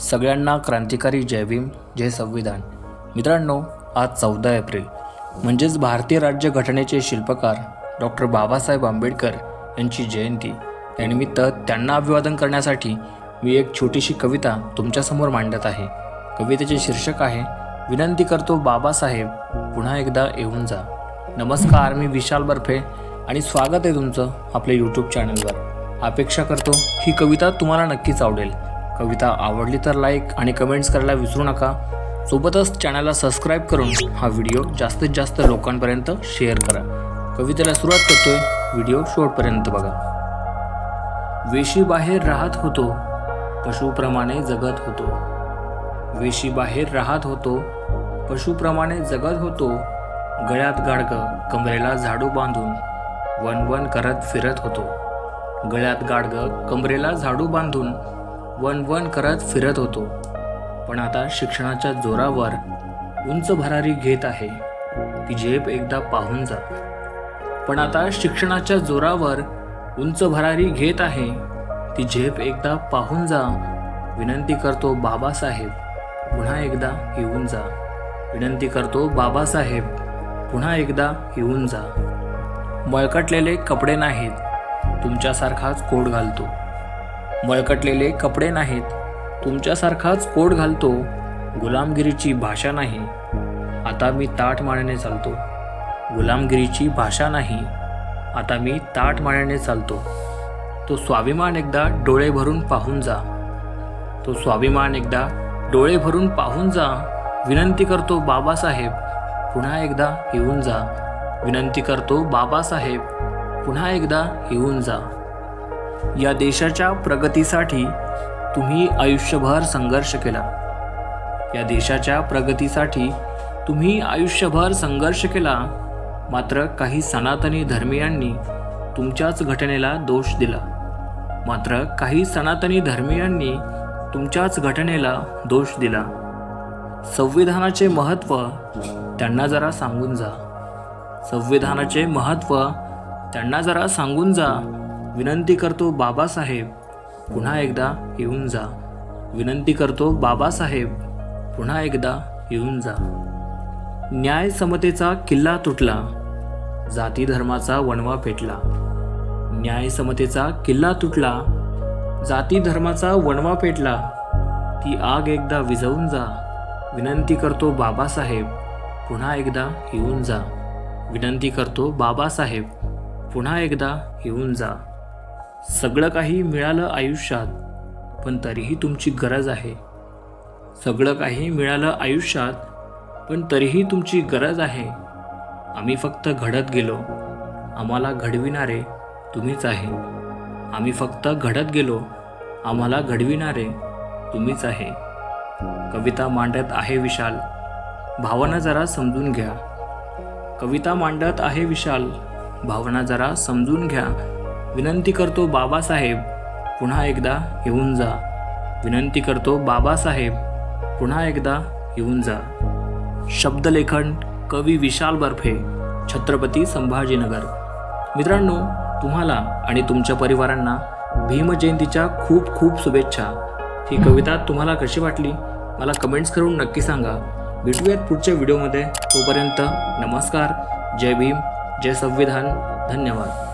सगळ्यांना क्रांतिकारी जयभीम जय संविधान. मित्रांनो आज चौदा एप्रिल. म्हणजेच भारतीय राज्यघटनेचे शिल्पकार डॉक्टर बाबासाहेब आंबेडकर यांची जयंती. यानिमित्त त्यांना अभिवादन करण्यासाठी मी एक छोटीशी कविता तुमच्यासमोर मांडत आहे. कवितेचे शीर्षक आहे विनंती करतो बाबासाहेब पुन्हा एकदा येऊन जा. नमस्कार मी विशाल बर्फे आणि स्वागत आहे तुमचं आपल्या यूट्यूब चॅनलवर अपेक्षा करतो ही कविता तुम्हाला नक्कीच आवडेल. कविता आवडली तर लाईक आणि कमेंट्स करायला विसरू नका. सोबतच चॅनलला सबस्क्राईब करून हा व्हिडिओ जास्तीत जास्त लोकांपर्यंत शेअर करा. कवितेला सुरुवात करतोय व्हिडिओ शेवटपर्यंत बघा. वेशी बाहेर राहत होतो पशुप्रमाणे जगत होतो. वेशी बाहेर राहत होतो पशुप्रमाणे जगत होतो. गळ्यात गाडगं कमरेला झाडू बांधून वन वन करत फिरत होतो. गळ्यात गाडगं कमरेला झाडू बांधून वन वन करत फिरत होतो. पण आता शिक्षणाच्या जोरावर उंच भरारी घेत आहे. ती झेप एकदा पाहून जा. पण आता शिक्षणाच्या जोरावर उंच भरारी घेत आहे. ती झेप एकदा पाहून जा. विनंती करतो बाबासाहेब पुन्हा एकदा येऊन जा. विनंती करतो बाबासाहेब पुन्हा एकदा येऊन जा. मळकटलेले कपडे नाहीत. तुमच्यासारखाच कोट घालतो. मळकटलेले कपडे नाहीत. तुमच्यासारखाच कोट घालतो गुलामगिरीची भाषा नाही. आता मी ताठ माण्याने चालतो. गुलामगिरीची भाषा नाही. आता मी ताठ माण्याने चालतो. तो स्वाभिमान एकदा डोळे भरून पाहून जा. तो स्वाभिमान एकदा डोळे भरून पाहून जा. विनंती करतो बाबासाहेब पुन्हा एकदा येऊन जा. विनंती करतो बाबासाहेब पुन्हा एकदा येऊन जा. या देशाच्या प्रगतीसाठी तुम्ही आयुष्यभर संघर्ष केला. या देशाच्या प्रगतीसाठी तुम्ही आयुष्यभर संघर्ष केला. मात्र काही सनातनी धर्मियांनी तुमच्याच घटनेला दोष दिला. मात्र काही सनातनी धर्मियांनी तुमच्याच घटनेला दोष दिला. संविधानाचे महत्त्व त्यांना जरा सांगून जा. संविधानाचे महत्त्व त्यांना जरा सांगून जा. विनंती करतो बाबासाहेब पुन्हा एकदा येऊन जा. विनंती करतो बाबासाहेब पुन्हा एकदा येऊन जा. न्याय समतेचा किल्ला तुटला. जाती धर्माचा वणवा पेटला. न्याय समतेचा किल्ला तुटला. जाती धर्माचा वणवा पेटला. ती आग एकदा विझवून जा. विनंती करतो बाबासाहेब पुन्हा एकदा येऊन जा. विनंती करतो बाबासाहेब पुन्हा एकदा येऊन जा. सगळं काही मिळालं आयुष्यात पण तरीही तुमची गरज आहे. सगळं काही मिळालं आयुष्यात पण तरीही तुमची गरज आहे. आम्ही फक्त घडत गेलो. आम्हाला घडविणारे तुम्हीच आहे. आम्ही फक्त घडत गेलो. आम्हाला घडविणारे तुम्हीच आहे. कविता मांडत आहे विशाल. भावना जरा समजून घ्या. कविता मांडत आहे विशाल. भावना जरा समजून घ्या. विनंती करतो बाबासाहेब पुन्हा एकदा येऊन जा. विनंती करतो बाबासाहेब पुन्हा एकदा येऊन जा. शब्दलेखन कवी विशाल बर्फे छत्रपती संभाजीनगर. मित्रांनो तुम्हाला आणि तुमच्या परिवारांना भीमजयंतीच्या खूप खूप शुभेच्छा. ही कविता तुम्हाला कशी वाटली? मला कमेंट्स करून नक्की सांगा. भेटूयात पुढच्या व्हिडिओमध्ये. तोपर्यंत नमस्कार. जय भीम. जय संविधान. धन्यवाद.